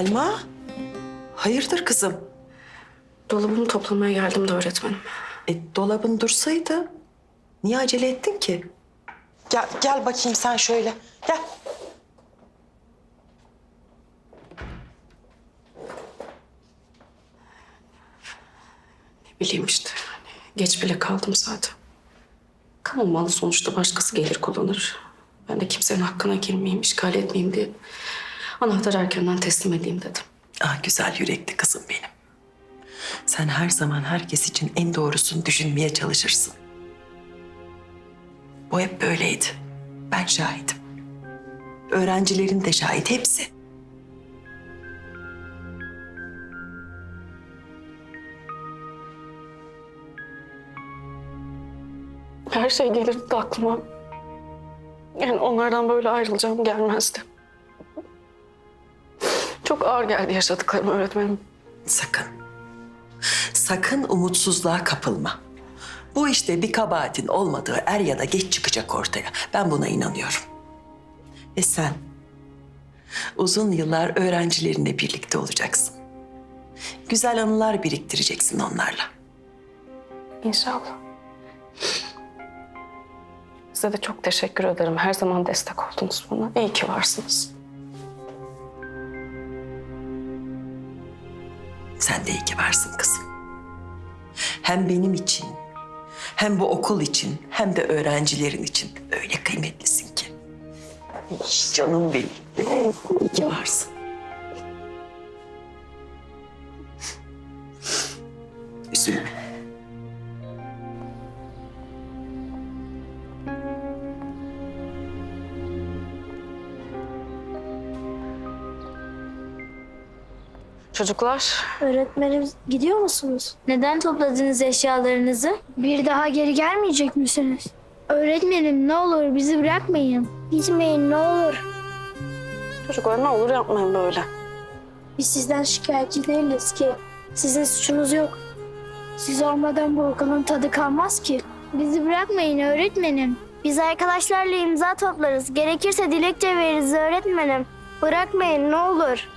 Selma, hayırdır kızım? Dolabımı toplamaya geldim de öğretmenim. E, dolabın dursaydı niye acele ettin ki? Gel, gel bakayım sen şöyle. Gel. Ne bileyim işte. hani geç bile kaldım zaten. Kamu malı sonuçta başkası gelir kullanır. Ben de kimsenin hakkına girmeyeyim, işgal etmeyeyim diye anahtarı erkenden teslim edeyim dedim. Ah güzel yürekli kızım benim. Sen her zaman herkes için en doğrusunu düşünmeye çalışırsın. Bu hep böyleydi. Ben şahidim. Öğrencilerin de şahit hepsi. Her şey gelirdi de aklıma. Yani onlardan böyle ayrılacağım gelmezdi. Ağır geldi yaşadıklarım öğretmenim. Sakın. Sakın umutsuzluğa kapılma. Bu işte bir kabahatin olmadığı er ya da geç çıkacak ortaya. Ben buna inanıyorum. Ve sen uzun yıllar öğrencilerinle birlikte olacaksın. Güzel anılar biriktireceksin onlarla. İnşallah. Size de çok teşekkür ederim. Her zaman destek oldunuz bana. İyi ki varsınız. Sen de iyi ki varsın kızım. Hem benim için, hem bu okul için, hem de öğrencilerin için öyle kıymetlisin ki. Canım benim. İyi ki varsın. Üzülme. Çocuklar, Öğretmenim gidiyor musunuz? Neden topladınız eşyalarınızı? Bir daha geri gelmeyecek misiniz? Öğretmenim ne olur bizi bırakmayın. Gitmeyin ne olur. çocuklar ne olur yapmayın böyle. Biz sizden şikayetçi değiliz ki. Sizin suçunuz yok. Siz olmadan bu okulun tadı kalmaz ki. Bizi bırakmayın öğretmenim. Biz arkadaşlarla imza toplarız. Gerekirse dilekçe veririz öğretmenim. Bırakmayın ne olur.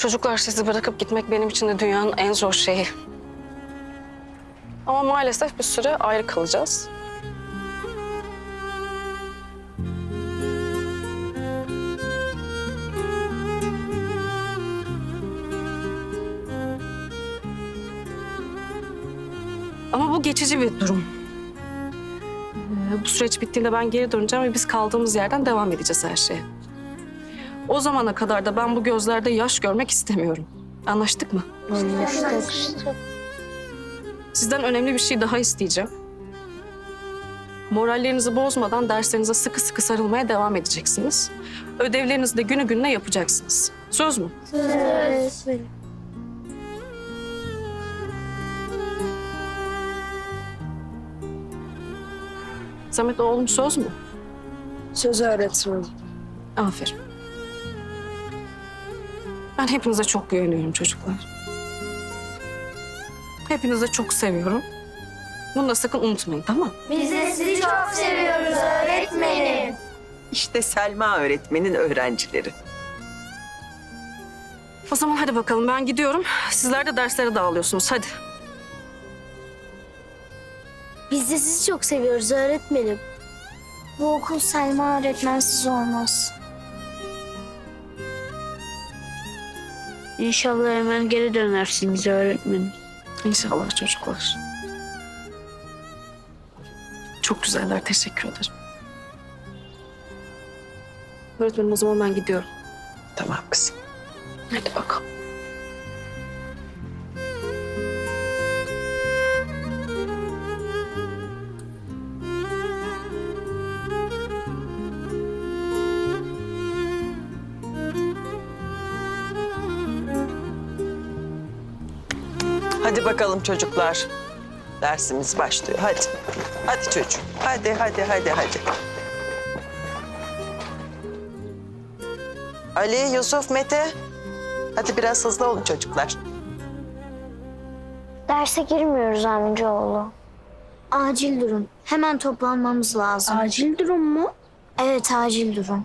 Çocuklar sizi bırakıp gitmek benim için de dünyanın en zor şeyi. Ama maalesef bir süre ayrı kalacağız. Ama bu geçici bir durum. Ee, Bu süreç bittiğinde ben geri döneceğim ve biz kaldığımız yerden devam edeceğiz her şeye. O zamana kadar da ben bu gözlerde yaş görmek istemiyorum. Anlaştık mı? Sizden önemli bir şey daha isteyeceğim. Morallerinizi bozmadan derslerinize sıkı sıkı sarılmaya devam edeceksiniz. Ödevlerinizi de günü gününe yapacaksınız. Söz mü? Öğretmenim. Samet oğlum söz mü? Söz öğretmenim. Aferin. Ben hepinize çok güveniyorum çocuklar. Hepinizi de çok seviyorum. Bunu da sakın unutmayın tamam mı? Biz de sizi çok seviyoruz öğretmenim. İşte Selma öğretmenin öğrencileri. O zaman hadi bakalım ben gidiyorum. Sizler de derslere dağılıyorsunuz hadi. Biz de sizi çok seviyoruz öğretmenim. Bu okul Selma öğretmensiz olmaz. İnşallah hemen geri dönersiniz öğretmenim. İnşallah çocuklar. Çok güzeller teşekkür ederim. Öğretmenim o zaman ben gidiyorum. Tamam kızım. Hadi bakalım. Hadi bakalım çocuklar. Dersimiz başlıyor. Hadi. Hadi çocuğum. Hadi, hadi, hadi, hadi. Ali, Yusuf, Mete. Hadi biraz hızlı olun çocuklar. Derse girmiyoruz amcaoğlu. Acil durum. Hemen toplanmamız lazım. Acil durum mu? Evet acil durum.